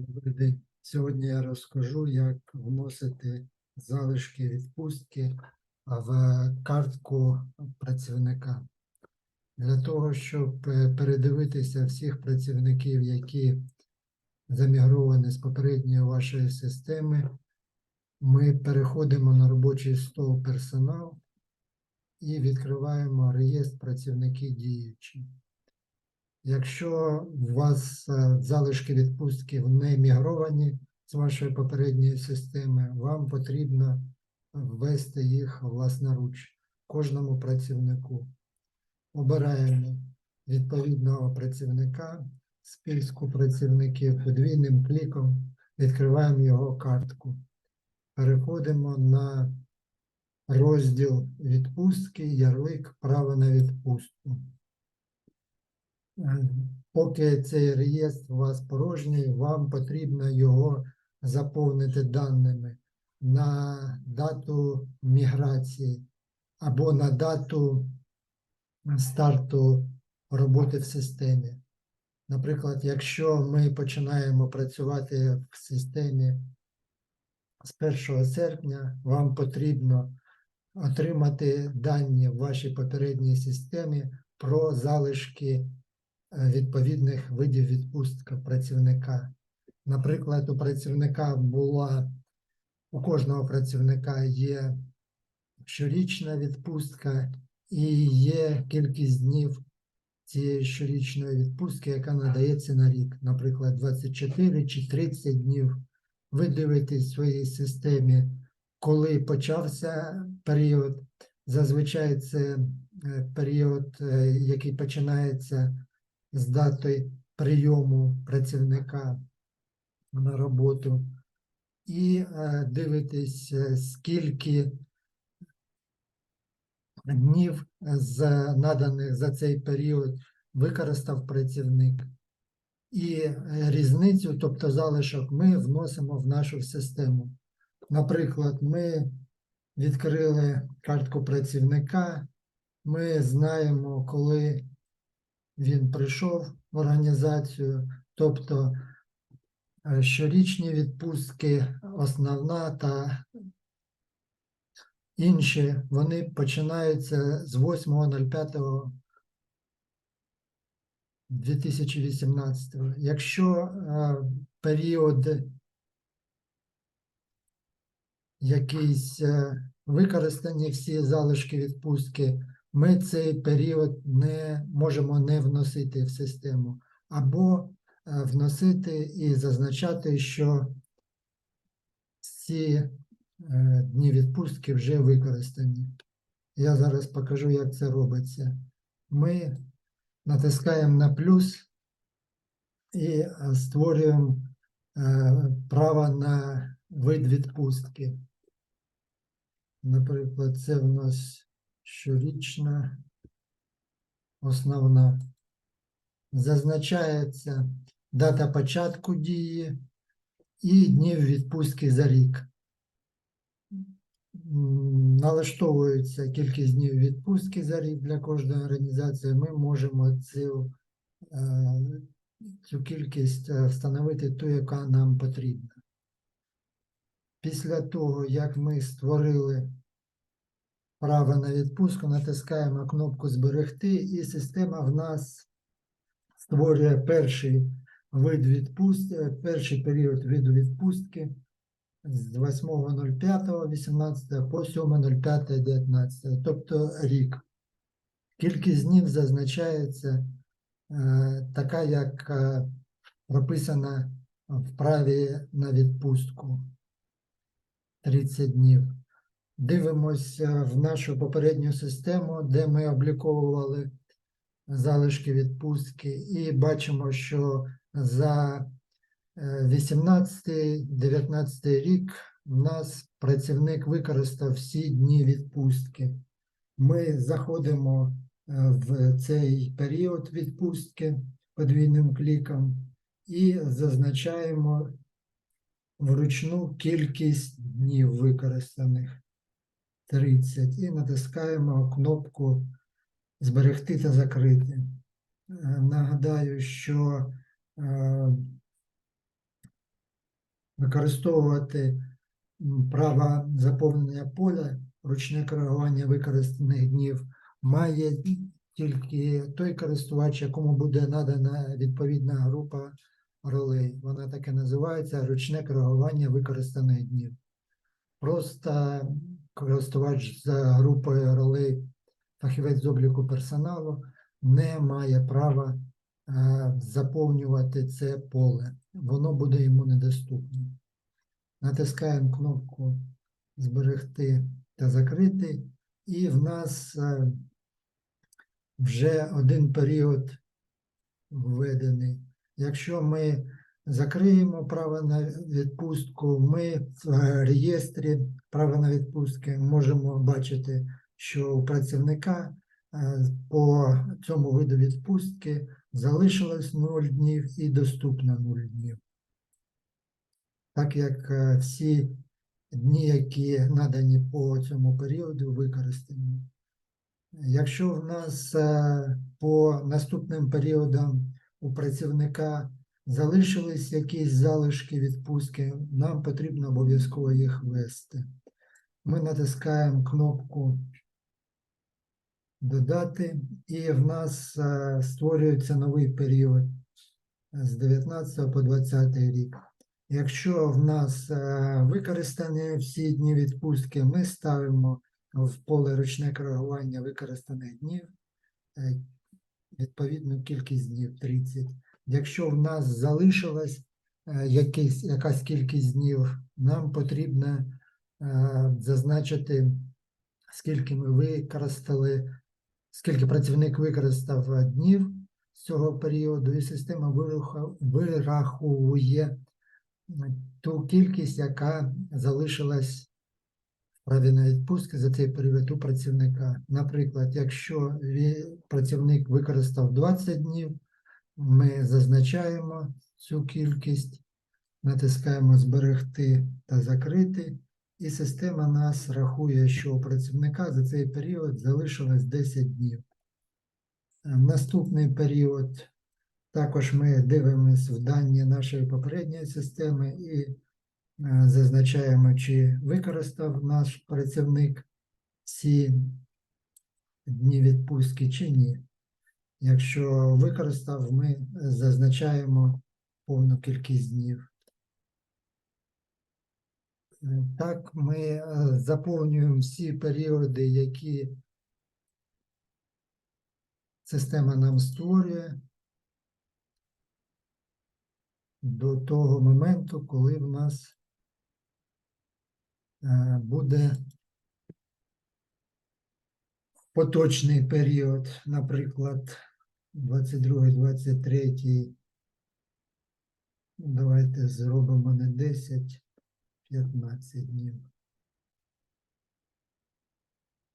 Добрий. Сьогодні я розкажу, як вносити залишки відпустки в картку працівника. Для того, щоб е, передивитися всіх працівників, які замігровані з попередньої вашої системи, ми переходимо на робочий стол персонал і відкриваємо реєстр працівники діючі. Якщо у вас е, залишки відпустки не мігровані з вашої попередньої системи, вам потрібно ввести їх власноруч кожному працівнику. Обираємо відповідного працівника, списку працівників подвійним кліком, відкриваємо його картку. Переходимо на розділ відпустки, ярлик право на відпустку. Поки цей реєстр у вас порожній, вам потрібно його заповнити даними на дату міграції або на дату старту роботи в системі. Наприклад, якщо ми починаємо працювати в системі з 1 серпня, вам потрібно отримати дані в вашій попередній системі про залишки відповідних видів відпустка працівника. Наприклад, у працівника була, у кожного працівника є щорічна відпустка і є кількість днів цієї щорічної відпустки, яка надається на рік, наприклад, 24 чи 30 днів. Ви дивитесь в своїй системі, коли почався період. Зазвичай це е, період, е, який починається з дати прийому працівника на роботу, і е, дивитесь, е, скільки днів з наданих за цей період використав працівник. І е, різницю, тобто залишок, ми вносимо в нашу систему. Наприклад, ми відкрили картку працівника, ми знаємо, коли він прийшов в організацію, тобто е, щорічні відпустки, основна та інші, вони починаються з 8.05 2018. Якщо е, період якийсь е, використані всі залишки відпустки, ми цей період не можемо не вносити в систему, або е, вносити і зазначати, що всі е, дні відпустки вже використані. Я зараз покажу, як це робиться. Ми натискаємо на плюс і е, створюємо право на вид відпустки. Наприклад, це в нас щорічна основна. Зазначається дата початку дії і днів відпустки за рік. Налаштовується кількість днів відпустки за рік для кожної організації. Ми можемо цю, е, цю кількість е, встановити ту, яка нам потрібна. Після того, як ми створили право на відпустку, натискаємо кнопку Зберегти, і система в нас створює перший вид відпустки, перший період виду відпустки з 8.05.18 по 7.05.19, тобто рік. Кількість днів зазначається е, така, як е, прописана в праві на відпустку 30 днів. Дивимося в нашу попередню систему, де ми обліковували залишки відпустки, і бачимо, що за 18-19 рік у нас працівник використав всі дні відпустки. Ми заходимо е, в цей період відпустки подвійним кліком і зазначаємо вручну кількість днів використаних 30 і натискаємо кнопку Зберегти та закрити. Е, Нагадаю, що е, використовувати право заповнення поля, ручне коригування використаних днів має тільки той користувач, якому буде надана відповідна група ролей. Вона так і називається ручне коригування використаних днів. Просто користувач за групою ролей фахівець з обліку персоналу не має права е, заповнювати це поле. Воно буде йому недоступне. Натискаємо кнопку Зберегти та закрити, і в нас е, вже один період введений. Якщо ми закриємо право на відпустку, ми в е, реєстрі права на відпустки можемо бачити, що у працівника е, по цьому виду відпустки залишилось 0 днів і доступно 0 днів. Так як е, всі дні, які надані по цьому періоду, використані. Якщо в нас е, по наступним періодам у працівника залишились якісь залишки відпустки, нам потрібно обов'язково їх ввести. Ми натискаємо кнопку Додати, і в нас е, створюється новий період з 19 по 20 рік. Якщо в нас е, використані всі дні відпустки, ми ставимо в поле ручне коригування використаних днів е, відповідну кількість днів 30. Якщо в нас залишилась е, якийсь, якась кількість днів, нам потрібно е, зазначити, скільки ми використали, скільки працівник використав е, днів з цього періоду, і система вираховує ту кількість, яка залишилась в праві на відпустки за цей період у працівника. Наприклад, якщо працівник використав 20 днів, ми зазначаємо цю кількість, натискаємо зберегти та закрити, і система нас рахує, що у працівника за цей період залишилось 10 днів. Е, Наступний період також ми дивимося в дані нашої попередньої системи і е, зазначаємо, чи використав наш працівник всі дні відпустки чи ні. Якщо використав, ми зазначаємо повну кількість днів. Е, Так, ми е, заповнюємо всі періоди, які система нам створює до того моменту, коли в нас е, буде поточний період, наприклад, 22-23. Давайте зробимо не 10, 15 днів.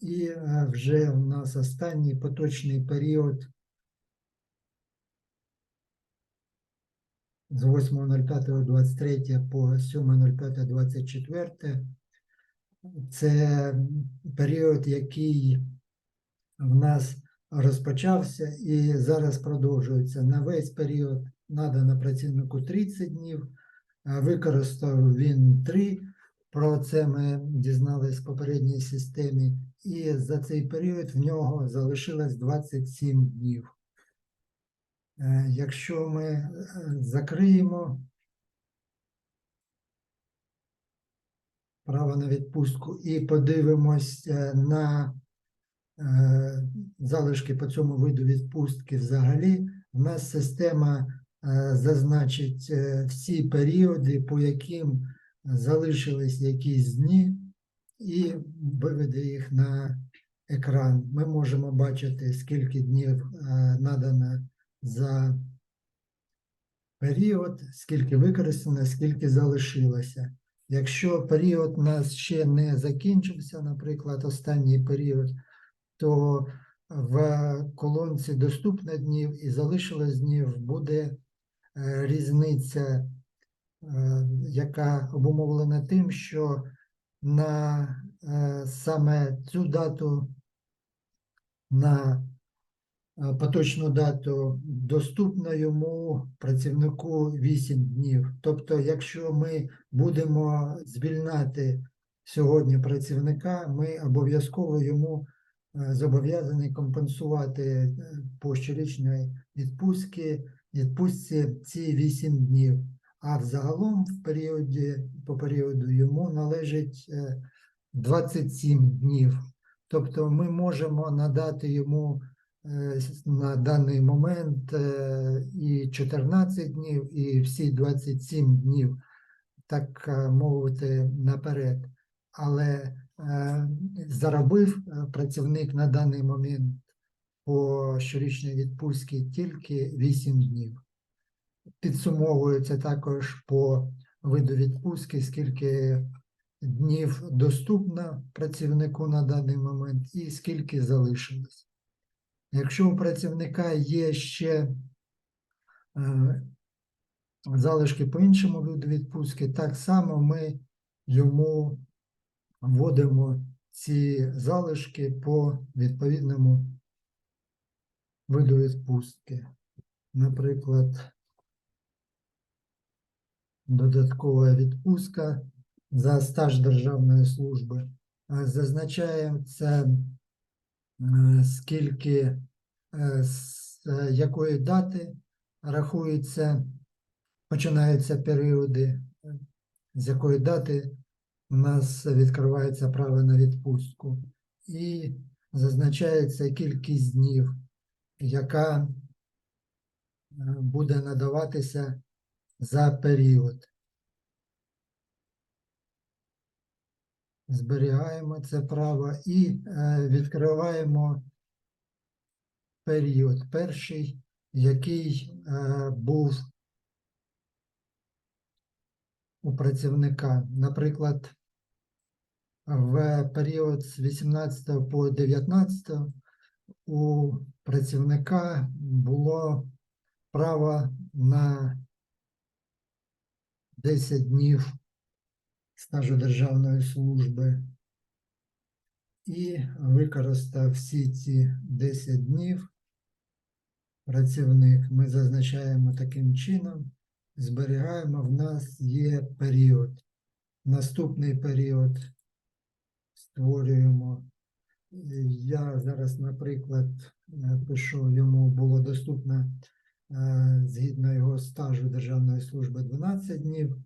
І е, вже в нас останній поточний період з 8.05.23 по 7.05.24. Це період, який в нас розпочався і зараз продовжується. На весь період надано працівнику 30 днів, використав він 3. Про це ми дізнались в попередній системі. І за цей період в нього залишилось 27 днів. Е, Якщо ми е, закриємо право на відпустку і подивимось е, на залишки по цьому виду відпустки взагалі, в нас система е, зазначить е, всі періоди, по яким залишились якісь дні, і виведе їх на екран. Ми можемо бачити, скільки днів е, надано за період, скільки використано, скільки залишилося. Якщо період у нас ще не закінчився, наприклад, останній період, то в колонці доступно днів і залишилось днів буде е, різниця, е, яка обумовлена тим, що на е, саме цю дату на е, поточну дату доступно йому працівнику 8 днів. Тобто, якщо ми будемо звільняти сьогодні працівника, ми обов'язково йому е, зобов'язані компенсувати е, по щорічній відпустці, відпустці ці 8 днів. А взагалом в періоді, по періоду йому належить е, 27 днів. Тобто ми можемо надати йому е, на даний момент е, і 14 днів, і всі 27 днів, так е, мовити, наперед. Але е, заробив е, працівник на даний момент по щорічній відпустці тільки 8 днів. Підсумовується також по виду відпустки, скільки днів доступно працівнику на даний момент і скільки залишилось. Якщо у працівника є ще е, залишки по іншому виду відпустки, так само ми йому вводимо ці залишки по відповідному виду відпустки. Наприклад, додаткова відпустка за стаж державної служби. Е, Зазначається, е, скільки, е, з якої дати рахується, починаються періоди, з якої дати у нас відкривається право на відпустку. І зазначається кількість днів, яка е, буде надаватися за період. Зберігаємо це право і е, відкриваємо період перший, який е, був у працівника. Наприклад, в період з 18 по 19 у працівника було право на 10 днів стажу державної служби і використав всі ці 10 днів. Працівник ми зазначаємо таким чином, зберігаємо, в нас є період. Наступний період створюємо. Я зараз, наприклад, пишу, йому було доступно е, згідно його стажу державної служби 12 днів,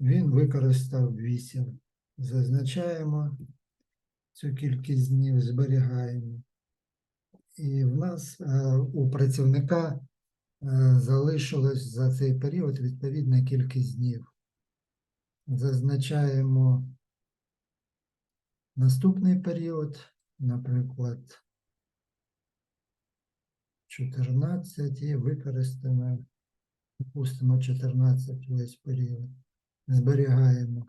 він використав 8. Зазначаємо цю кількість днів, зберігаємо. І в нас е, у працівника залишилось за цей період відповідна кількість днів. Зазначаємо наступний період, наприклад, 14 і використаємо, допустимо, 14 весь період. Зберігаємо.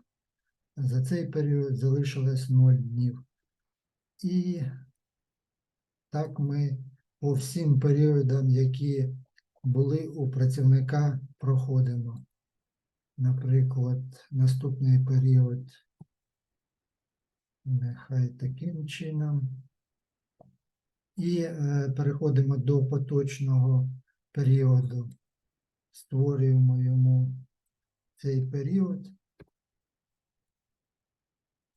За цей період залишилось 0 днів. І так ми по всім періодам, які були у працівника, проходимо. Наприклад, наступний період нехай таким чином. І е, переходимо до поточного періоду. Створюємо йому цей період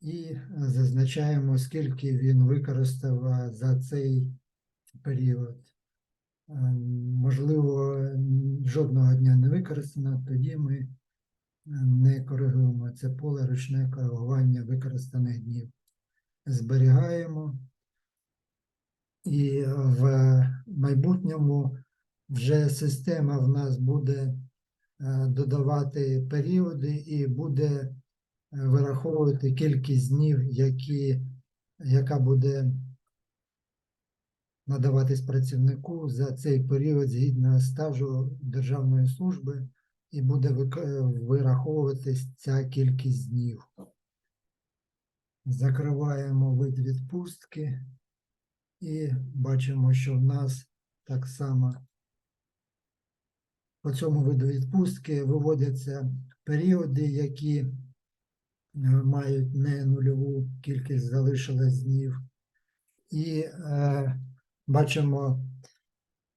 і зазначаємо, скільки він використав е, за цей період. Е, Можливо, жодного дня не використано, тоді ми е, не коригуємо це поле ручне коригування використаних днів. Зберігаємо. І в майбутньому вже система в нас буде е, додавати періоди і буде вираховувати кількість днів, які, яка буде надаватись працівнику за цей період згідно стажу державної служби, і буде вираховуватись ця кількість днів. Закриваємо вид відпустки. І бачимо, що в нас так само по цьому виду відпустки виводяться періоди, які е, мають не нульову кількість залишилось днів. І е, бачимо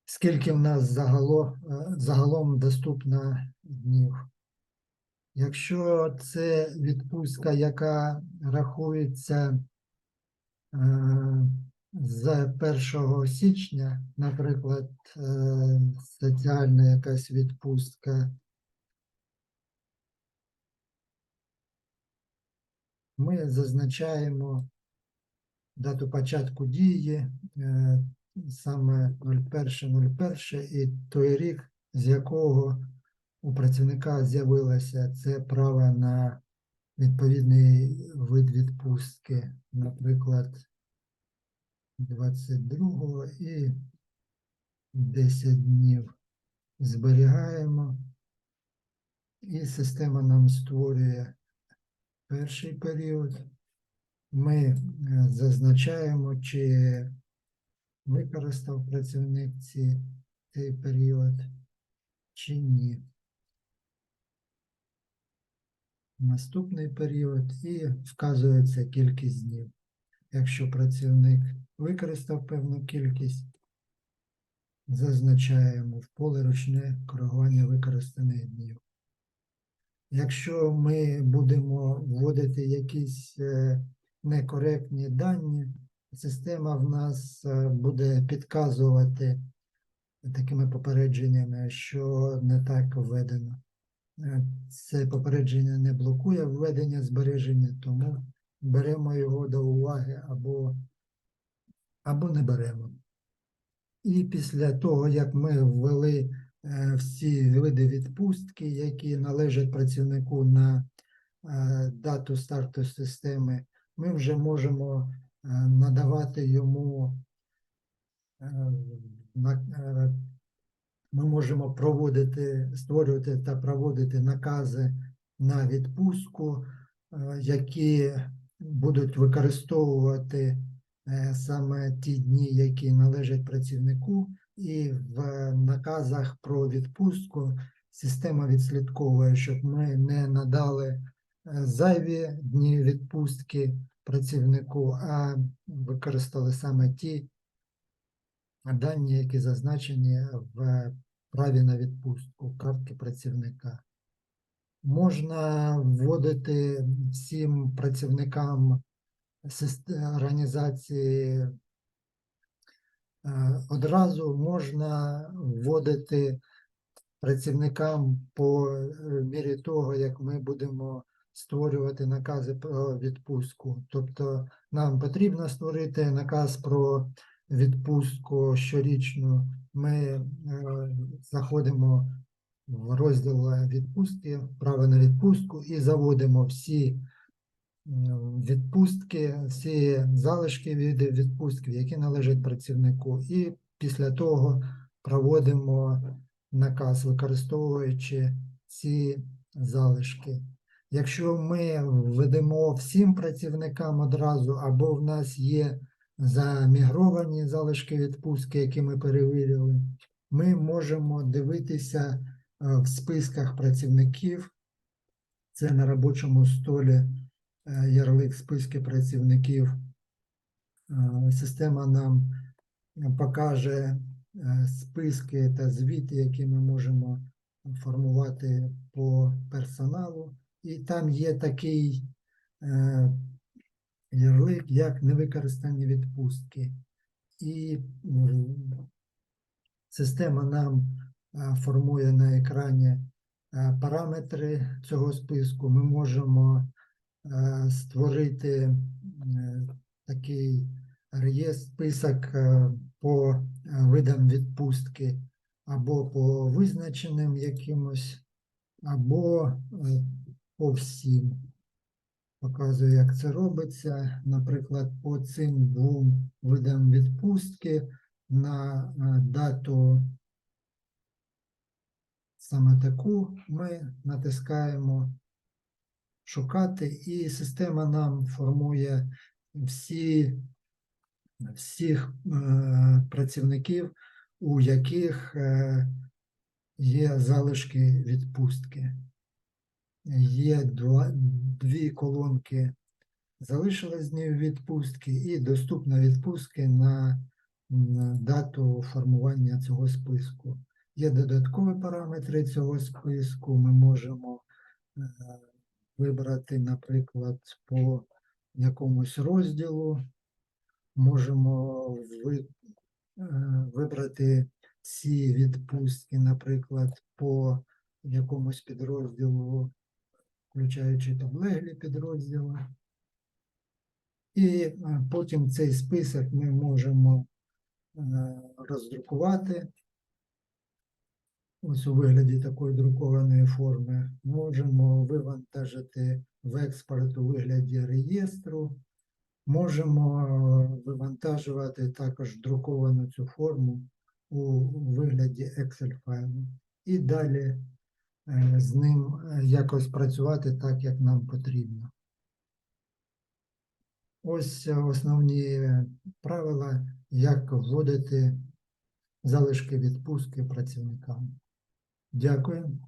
скільки в нас загало, е, загалом доступно днів. Якщо це відпустка, яка рахується е, з 1 січня, наприклад, е, соціальна якась відпустка, ми зазначаємо дату початку дії, саме 01.01 і той рік, з якого у працівника з'явилося це право на відповідний вид відпустки, наприклад, 22 і 10 днів зберігаємо, і система нам створює перший період. Ми е, зазначаємо, чи використав працівник ці, цей період, чи ні. Наступний період і вказується кількість днів. Якщо працівник використав певну кількість, зазначаємо в поле ручне коригування використаних днів. Якщо ми будемо вводити якісь е, некоректні дані, система в нас е, буде підказувати такими попередженнями, що не так введено. Е, Це попередження не блокує введення збереження, тому беремо його до уваги або, або не беремо. І після того, як ми ввели е, всі види відпустки, які належать працівнику на дату старту системи, ми вже можемо надавати йому е, е, ми можемо проводити, створювати та проводити накази на відпустку, е, які будуть використовувати е, саме ті дні, які належать працівнику, і в наказах про відпустку система відслідковує, щоб ми не надали е, зайві дні відпустки працівнику, а використали саме ті дані, які зазначені в праві на відпустку картки працівника. Можна вводити всім працівникам організації е, одразу, можна вводити працівникам по е, мірі того, як ми будемо створювати накази про відпустку. Тобто нам потрібно створити наказ про відпустку щорічну. Ми е, заходимо в розділ відпустки, право на відпустку і заводимо всі відпустки, всі залишки від відпустки, які належать працівнику. І після того проводимо наказ, використовуючи ці залишки. Якщо ми введемо всім працівникам одразу, або в нас є замігровані залишки відпустки, які ми перевірили, ми можемо дивитися е, в списках працівників. Це на робочому столі е, ярлик списки працівників. Е, Система нам покаже списки та звіти, які ми можемо формувати по персоналу. І там є такий е, ярлик, як невикористані відпустки. І система нам е, формує на екрані е, параметри цього списку. Ми можемо створити такий реєстр, список по видам відпустки або по визначеним якимось, або по всім. Показую, як це робиться. Наприклад, по цим двом видам відпустки на е, дату саме таку ми натискаємо шукати, і система нам формує всі, всіх е, працівників, у яких е, є залишки відпустки. Є два, дві колонки залишились днів відпустки і доступно відпустки на дату формування цього списку. Є додаткові параметри цього списку. Ми можемо е, вибрати, наприклад, по якомусь розділу, можемо е, вибрати ці відпустки, наприклад, по якомусь підрозділу, включаючи підлеглі підрозділи. І е, потім цей список ми можемо е, роздрукувати. Ось у вигляді такої друкованої форми. Можемо вивантажити в експорт у вигляді реєстру. Можемо е, вивантажувати також друковану цю форму у вигляді Excel файлу. І далі з ним е, якось працювати так, як нам потрібно. Ось е, основні е, правила, як вводити залишки відпустки працівникам. Дякую.